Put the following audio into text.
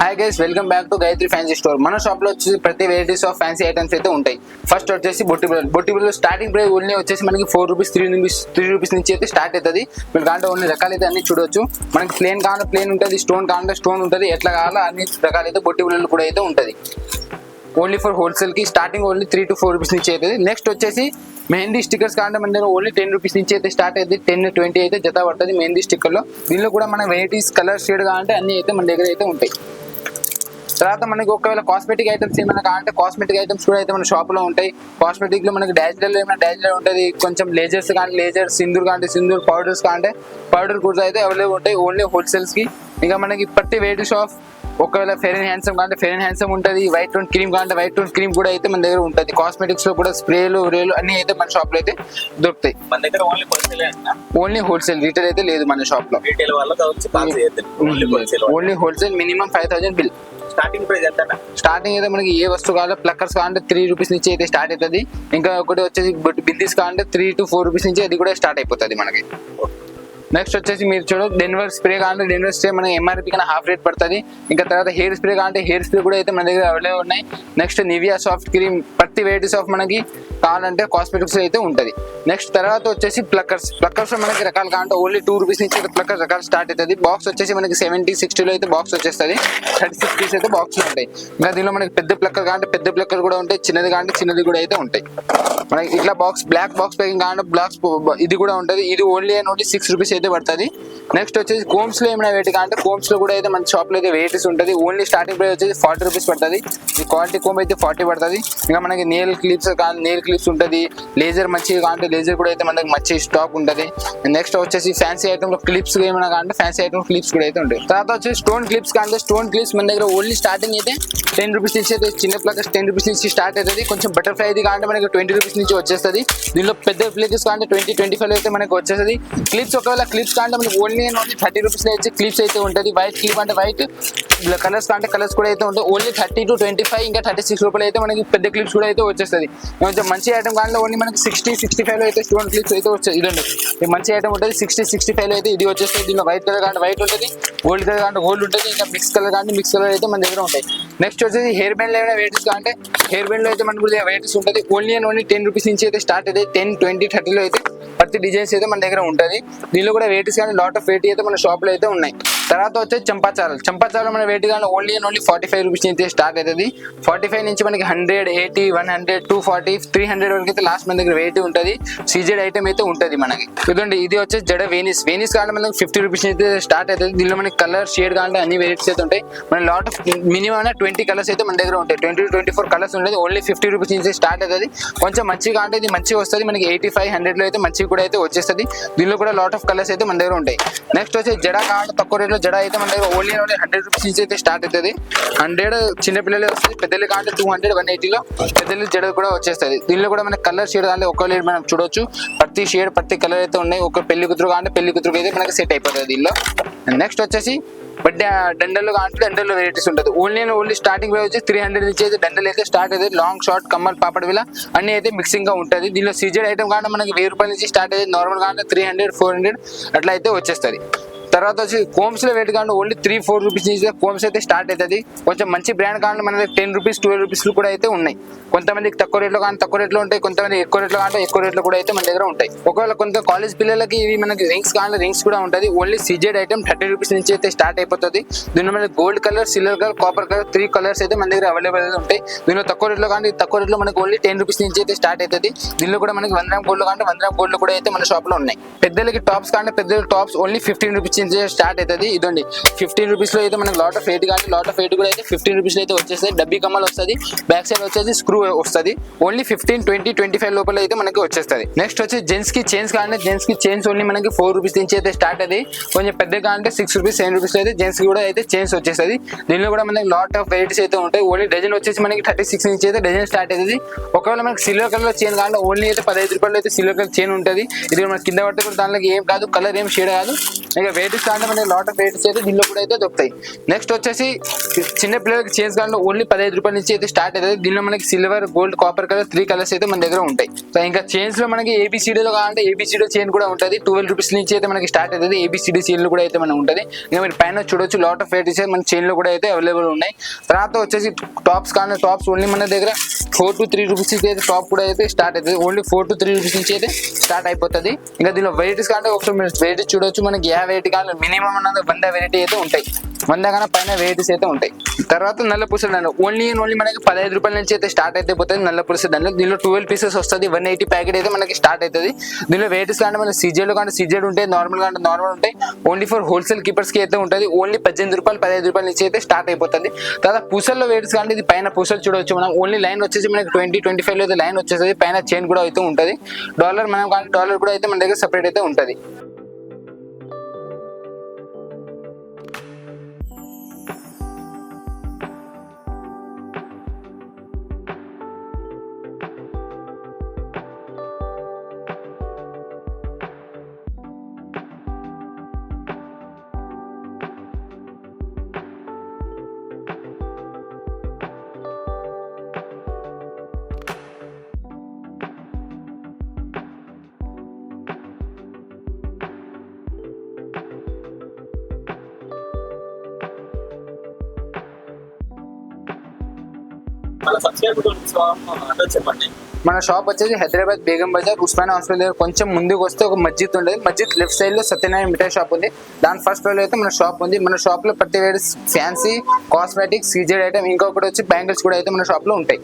Hi guys welcome back to Gayatri fancy store మన షాప్లో వచ్చేసి ప్రతి వెరైటీస్ ఆఫ్ ఫ్యాన్సీ ఐటమ్స్ అయితే ఉంటాయి. ఫస్ట్ వచ్చేసి బొట్టి బిల్లలు బొట్టి బిల్లలు స్టార్టింగ్ ప్రైస్ ఓన్లీ వచ్చేసి మనకి four rupees three rupees three rupees నుంచి అయితే స్టార్ట్ అవుతుంది. మీరు కావాలంటే ఓన్లీ రకాలు అయితే అన్ని చూడొచ్చు. మనకి ప్లేన్ కావాలంటే ప్లేన్ ఉంటుంది స్టోన్ కావాలంటే స్టోన్ ఉంటుంది ఎట్లా కావాలో అన్ని రకాలు అయితే బొట్టి బిల్లలు కూడా అయితే ఉంటుంది. Only for హోల్సేల్కి starting only three to four rupees నుంచి అవుతుంది. నెక్స్ట్ వచ్చేసి మెహందీ స్టిక్కర్స్ కావాలంటే మన దగ్గర ఓన్లీ టెన్ రూపీస్ నుంచి అయితే స్టార్ట్ అవుతుంది. టెన్ ట్వంటీ అయితే జత పడుతుంది మెహందీ స్టిక్కర్లో. దీనిలో కూడా మన వెరైటీస్ కలర్ షేడ్ కావాలంటే అన్ని అయితే మన దగ్గర అయితే ఉంటాయి. తర్వాత మనకి ఒకవేళ కాస్మెటిక్ ఐటమ్స్ ఏమైనా కావాలంటే కాస్మెటిక్ ఐటమ్స్ కూడా అయితే మన షాప్లో ఉంటాయి. కాస్మెటిక్లో మనకి డాజిలర్ ఏమైనా డాజిలర్ ఉంటుంది. కొంచెం లేజర్స్ కానీ లేజర్ సింధూర్ కానీ సింధూర్ పౌడర్స్ కావాలంటే పౌడర్ కూడా అయితే అవైలబుల్ ఉంటాయి. ఓన్లీ హోల్సేల్స్కి. ఇంకా మనకి ప్రతి వెయిట్ షాప్ ఒకవేళ ఫెయిర్ అండ్ హ్యాండ్సమ్ కావాలంటే ఫెయిర్ అండ్ హ్యాండ్సమ్ ఉంటుంది. వైట్ టోన్ క్రీమ్ కావాలంటే వైట్ టోన్ క్రీమ్ కూడా అయితే మన దగ్గర ఉంటుంది. కాస్మెటిక్స్లో కూడా స్ప్రేలు రేలు అన్ని అయితే మన షాప్లో అయితే దొరుకుతాయి. మన దగ్గర only wholesale only wholesale retail అయితే లేదు మన షాప్లో. Retail only wholesale minimum five thousand bill starting price ఎంత స్టార్టింగ్ అయితే మనకి ఏ వస్తువు కావాలో ప్లక్కర్స్ కావాలంటే త్రీ రూపీస్ నుంచి అయితే స్టార్ట్ అవుతుంది. ఇంకా ఒకటి వచ్చేసి బిందీస్ కావాలంటే త్రీ టు ఫోర్ రూపీస్ నుంచి అది కూడా స్టార్ట్ అయిపోతుంది మనకి. నెక్స్ట్ వచ్చేసి మీరు చూడు డెన్వర్ స్ప్రే కావాలంటే డెన్వర్ స్ప్రే మనకి ఎంఆర్పీ కన్నా హాఫ్ రేట్ పడుతుంది. ఇంకా తర్వాత హెయిర్ స్ప్రే కావాలంటే హెయిర్ స్ప్రే కూడా అయితే మన దగ్గర అవైలబుల్ ఉన్నాయి. నెక్స్ట్ నివియా సాఫ్ట్ క్రీమ్ ప్రతి వెరైటీస్ ఆఫ్ మనకి కావాలంటే కాస్మెటిక్స్ అయితే ఉంటుంది. నెక్స్ట్ తర్వాత వచ్చేసి ప్లక్కర్స్ ప్లక్కర్స్ మనకి రకాలు కావాలంటే ఓన్లీ టూ రూపీస్ నుంచి ప్లక్కర్స్ రకాలు స్టార్ట్ అవుతుంది. బాక్స్ వచ్చేసి మనకి సెవెంటీ సిక్స్టీలో అయితే బాక్స్ వచ్చేస్తుంది. థర్టీ సిక్స్ పీస్ అయితే బాక్స్ ఉంటాయి. ఇంకా దీనిలో మనకి పెద్ద ప్లక్కర్ కావాలంటే పెద్ద ప్లక్కర్ కూడా ఉంటాయి. చిన్నది కావాలంటే చిన్నది కూడా అయితే ఉంటాయి. మనకి ఇట్లా బాక్స్ బ్లాక్ బాక్స్ ప్యాకింగ్ కాకుండా బ్లాక్స్ ఇది కూడా ఉంటుంది. ఇది only and only six rupees అయితే పడుతుంది. నెక్స్ట్ వచ్చేసి కోమ్స్లో ఏమైనా వెయిట్ కావాలంటే కోమ్స్లో కూడా అయితే మన షాప్లో అయితే వెయిటీస్ ఉంటుంది. ఓన్లీ స్టార్టింగ్ ప్రైస్ వచ్చేసి ఫార్టీ రూపీస్ పడుతుంది. ఈ క్వాలిటీ కోమ్ అయితే ఫార్టీ పడుతుంది. ఇంకా మనకి నేల్ క్లిప్స్ కానీ నేల్ క్లిప్స్ ఉంటుంది. లేజర్ మంచిగా కానీ లేజర్ కూడా అయితే మనకి మంచి స్టాక్ ఉంటుంది. నెక్స్ట్ వచ్చేసి ఫ్యాన్సీ ఐటమ్ క్లిప్స్ ఏమైనా కానీ ఫ్యాన్సీ ఐటమ్ క్లిప్స్ కూడా అయితే ఉంటాయి. తర్వాత వచ్చేసి స్టోన్ క్లిప్స్ కానీ స్టోన్ క్లిప్స్ మన దగ్గర ఓన్లీ స్టార్టింగ్ అయితే టెన్ రూపీస్ నుంచి అయితే చిన్న ప్లగర్స్ టెన్ రూపీస్ నుంచి స్టార్ట్ అవుతుంది. కొంచెం బటర్ఫ్లై అయితే కావాలంటే మనకి ట్వంటీ రూపీస్ నుంచి వచ్చేస్తుంది. దీనిలో పెద్ద ప్లేజెస్ కావాలంటే ట్వంటీ ట్వంటీ ఫైవ్ అయితే మనకి వచ్చేస్తుంది. క్లిప్స్ ఒకవేళ క్లిప్స్ కావాలంటే మనకి only and only thirty rupees అయితే క్లిప్స్ అయితే ఉంటుంది. వైట్ క్లిప్ అంటే వైట్ కలర్స్ కావాలంటే కలర్స్ కూడా అయితే ఉంటాయి only thirty to twenty five ఇంకా థర్టీ సిక్స్ రూపాయలు అయితే మనకి పెద్ద క్లిప్స్ కూడా అయితే వచ్చేస్తుంది. కొంచెం మంచి ఐటమ్ కావాలంటే ఓన్లీ మనకి సిక్స్టీ సిక్స్టీ ఫైవ్ అయితే స్టూడెంట్ క్లిప్స్ అయితే వచ్చేది ఇదండి. ఇది మంచి ఐటమ్ ఉంటుంది. సిక్స్టీ సిక్స్టీ ఫైవ్ అయితే ఇది వచ్చేస్తుంది. దీనిలో వైట్ కలర్ కావాలంటే వైట్ ఉంటుంది. గోల్డ్ కలర్ కావాలంటే గోల్డ్ ఉంటుంది. ఇంకా మిక్స్ కలర్ కావాలంటే మిక్స్ కలర్ అయితే మన దగ్గర ఉంటాయి. నెక్స్ట్ వచ్చేసి హెయిర్ బ్యాండ్ ఏమైనా వెరైటీస్ కావాలంటే హెయిర్ బ్యాండ్లో అయితే మనకు వెరైటీస్ ఉంటుంది. Only and only ten rupees నుంచి అయితే స్టార్ట్ అయితే టెన్ ట్వంటీ థర్టీలో అయితే ప్రతి డిజైన్స్ అయితే మన దగ్గర ఉంటుంది. దీనిలో కూడా వెయిటీస్ కానీ లాట్ ఆఫ్ వెయిటీ అయితే మన షాప్లో అయితే ఉన్నాయి. తర్వాత వచ్చేసి చంపాచారాలు చంపాచారాలు మన వెయిట్ కానీ only and only forty five rupees నుంచి స్టార్ట్ అవుతుంది ఫార్టీ ఫైవ్ నుంచి మనకి hundred eighty one hundred two forty three hundred వరకు అయితే లాస్ట్ మన దగ్గర వెయిట్ ఉంటుంది. సీజెడ్ ఐటమ్ అయితే ఉంటుంది మనకి. చూడండి ఇది వచ్చేసి జడ వేనిస్ వేనిస్ కావాలంటే మనకి ఫిఫ్టీ రూపీస్ అయితే స్టార్ట్ అవుతుంది దీనిలో మనకి కలర్ షేడ్ కావాలంటే అన్ని వెరైటీస్ అయితే ఉంటాయి. మన lot of minimum twenty colours అయితే మన దగ్గర ఉంటాయి. Twenty to twenty four colours ఉంటుంది ఓన్లీ ఫిఫ్టీ రూపీస్ నుంచి స్టార్ట్ అవుతుంది కొంచెం మంచిగా అంటే ఇది మంచిగా వస్తుంది. మనకి ఎయిటీ ఫైవ్ హండ్రెడ్లో అయితే మంచిగా కూడా అయితే వచ్చేస్తుంది. దీనిలో కూడా లాట్ ఆఫ్ కలర్స్ అయితే మన దగ్గర ఉంటాయి. నెక్స్ట్ వచ్చి జడ కార్డ్ తక్కువ రేట్లో జడ అయితే మన దగ్గర ఓన్లీ ఓన్లీ హండ్రెడ్ రూపీస్ నుంచి అయితే స్టార్ట్ అవుతుంది. హండ్రెడ్ చిన్న పిల్లలు వస్తుంది పెద్దలు కార్డ్ టూ హండ్రెడ్ వన్ ఎయిటీలో పెద్దలు జడ కూడా వచ్చేస్తుంది. దీనిలో కూడా మనకి కలర్ షేడ్ అంటే ఒక లీడ్ మనం చూడొచ్చు. ప్రతి షేడ్ ప్రతి కలర్ అయితే ఉన్నాయి. ఒక పెళ్ళి కూతురు కావాలంటే పెళ్ళి కూతురు అయితే మనకి సెట్ అయిపోతుంది దీనిలో. నెక్స్ట్ వచ్చేసి బట్ దండలు కావాలంటే దండలు వెరైటీస్ ఉంటుంది. ఓన్లీ ఓన్లీ స్టార్టింగ్ ప్రైస్ వచ్చి త్రీ హండ్రెడ్ నుంచి అయితే దండలు అయితే స్టార్ట్ అయితే లాంగ్ షార్ట్ కమ్మల్ పాపడ్ విలా అన్ని అయితే మిక్సింగ్గా ఉంటుంది. దీనిలో సీజెడ్ ఐటమ్ కావాలంటే మనకి వెయ్యి రూపాయల నుంచి స్టార్ట్ అయితే నార్మల్ కావాలంటే త్రీ హండ్రెడ్ ఫోర్ హండ్రెడ్ అట్లా అయితే వచ్చేస్తుంది. తర్వాత వచ్చి కోమ్స్లో వెయిట్ కావాలంటే ఓన్లీ త్రీ ఫోర్ రూపీస్ నుంచి కోమ్స్ అయితే స్టార్ట్ అవుతుంది. కొంచెం మంచి బ్రాండ్ కానీ మన టెన్ రూపీస్ ట్వెల్వ్ రూపీస్ కూడా అయితే ఉన్నాయి. కొంతమందికి తక్కువ రేట్లో కానీ తక్కువ రేట్లో ఉంటాయి. కొంతమంది ఎక్కువ రేట్లో కానీ ఎక్కువ రేట్లో కూడా అయితే మన దగ్గర ఉంటాయి. ఒకవేళ కొంత కాలేజ్ పిల్లలకి ఇవి మనకి రింగ్స్ కానీ రింగ్స్ కూడా ఉంటుంది. Only CZ item thirty rupees నుంచి అయితే స్టార్ట్ అయిపోతుంది. దీనిలో మనకి gold colour silver colour copper colour three colours అయితే మన దగ్గర అవైలబుల్ ఉంటాయి. దీనిలో తక్కువ రేట్లో కానీ తక్కువ రేట్లో మనకి ఓన్లీ టెన్ రూపీస్ నుంచి అయితే స్టార్ట్ అవుతుంది దీనిలో కూడా మనకి వంద గ్రామ్ గోల్డ్ కానీ వంద గ్రామ్ గోల్డ్ కూడా అయితే మన షాప్లో ఉన్నాయి. పెద్దలకి టాప్స్ కానీ పెద్ద టాప్స్ ఓన్లీ ఫిఫ్టీన్ రూపీస్ నుంచి స్టార్ట్ అవుతుంది. ఇదండి. ఫిఫ్టీన్ రూపీస్లో అయితే మనకి లాట్ ఆఫ్ ఎయిట్ కానీ లాట్ ఆఫ్ ఎయిట్ కూడా అయితే ఫిఫ్టీన్ రూపీస్లో అయితే వచ్చేస్తాయి. డబ్బీ కమ్మల్ వస్తుంది. బ్యాక్ సైడ్ వచ్చేసి స్క్రూ వస్తుంది. Only fifteen twenty twenty five లోపల అయితే మనకి వచ్చేస్తుంది. నెక్స్ట్ వచ్చి జెంట్స్కి చైన్స్ కావాలంటే జెంట్స్కి చైన్స్ ఓన్లీ మనకి ఫోర్ రూపీస్ నుంచి అయితే స్టార్ట్ అది కొంచెం పెద్ద కావాలంటే సిక్స్ రూపీస్ సెవెన్ రూపీస్ అయితే జెంట్స్కి కూడా అయితే చైన్స్ వచ్చేస్తుంది. దీనిలో కూడా మనకి లాట్ ఆఫ్ వెరైటీస్ అయితే ఉంటాయి. ఓన్లీ డజన్ వచ్చేసి మనకి థర్టీ సిక్స్ నుంచి అయితే డజన్ స్టార్ట్ అవుతుంది. ఒకవేళ మనకి సిల్వర్ కలర్ చైన్ కావాలంటే ఓన్లీ అయితే పదహైదు రూపాయలు అయితే సిల్వర్ కలర్ చైన్ ఉంటుంది. ఇది మన కింద పడితే కూడా దానిలో ఏం కాదు కలర్ ఏం షేడ్ కాదు. ఇంకా వెయిట్ స్టాండ్ కాంటే లాట్ ఆఫ్ వెయిట్స్ అయితే దీనిలో కూడా అయితే దొరుకుతాయి. నెక్స్ట్ వచ్చేసి చిన్న పిల్లలకి చైన్స్ కానీ ఓన్లీ పదహైదు రూపాయల నుంచి అయితే స్టార్ట్ అవుతుంది. దీనిలో మనకి silver gold copper colour three colours అయితే మన దగ్గర ఉంటాయి. సో ఇంకా చైన్స్లో మనకి ఏబిసిడీలో కావాలంటే ఏబిసిడీ చైన్ కూడా ఉంటుంది. ట్వెల్వ్ రూపీస్ నుంచి అయితే మనకి స్టార్ట్ అవుతుంది. ఏబిసిడి చైన్ కూడా అయితే మనకు ఉంటుంది. ఇంకా మీరు పైన చూడొచ్చు లాట్ ఆఫ్ వెయిట్స్ మన చైన్లో కూడా అయితే అవైలబుల్ ఉన్నాయి. తర్వాత వచ్చేసి టాప్స్ కానీ టాప్స్ ఓన్లీ మన దగ్గర ఫోర్ టు త్రీ రూపీస్ నుంచి అయితే టాప్ కూడా అయితే స్టార్ట్ అవుతుంది. Only four to three rupees నుంచి అయితే స్టార్ట్ అయిపోతుంది. ఇంకా దీనిలో వెరైటీస్ కంటే ఒకసారి మీరు చూడొచ్చు. మనకి ఏ వెరైటీ కానీ మినిమం అన్నది వంద వెరైటీ అయితే ఉంటాయి. వంద కన్నా పైన వెరైటీస్ అయితే ఉంటాయి. తర్వాత నల్ల పుసలు దానిలో ఓన్లీ ఓన్లీ మనకి పదహైదు రూపాయల నుంచి అయితే స్టార్ట్ అయితే పోతుంది నల్ల పుసలు దానిలో దీనిలో ట్వెల్వ్ పీసెస్ వస్తుంది వన్ ఎయిటీ ప్యాకెట్ అయితే మనకి స్టార్ట్ అవుతుంది దీనిలో వెరైటీస్ కానీ మన సీజెడ్ కానీ సీజెడ్ ఉంటాయి నార్మల్ కానీ నార్మల్ ఉంటాయి ఓన్లీ ఫర్ హోల్సేల్ కీపర్స్కి అయితే ఉంటుంది. ఓన్లీ పద్దెనిమిది రూపాయలు పదహైదు రూపాయల నుంచి అయితే స్టార్ట్ అయిపోతుంది. తర్వాత పూసల్లో వెరైటీస్ కానీ ఇది పైన పూసలు చూడవచ్చు మనం. ఓన్లీ లైన్ వచ్చేసి మనకి ట్వంటీ ట్వంటీ ఫైవ్లో అయితే లైన్ వచ్చేసి పైన చైన్ కూడా అయితే ఉంటుంది. డాలర్ మనం కానీ డాలర్ కూడా అయితే మన దగ్గర సపరేట్ అయితే ఉంటుంది. మన షాప్ వచ్చేసి హైదరాబాద్ బేగం బజార్ ఉస్మాన్ హాస్పిటల్ దగ్గర. కొంచెం ముందుకు వస్తే ఒక మస్జిద్ ఉండేది. మస్జిద్ లెఫ్ట్ సైడ్లో సత్యనారాయణ మిఠాయి షాప్ ఉంది. దాని ఫస్ట్ ఫ్లోర్లో అయితే మన షాప్ ఉంది. మన షాప్లో ప్రతి వేరే ఫ్యాన్సీ కాస్మెటిక్స్ సీజెడ్ ఐటమ్ ఇంకొకటి వచ్చి బ్యాంగిల్స్ కూడా అయితే మన షాప్లో ఉంటాయి.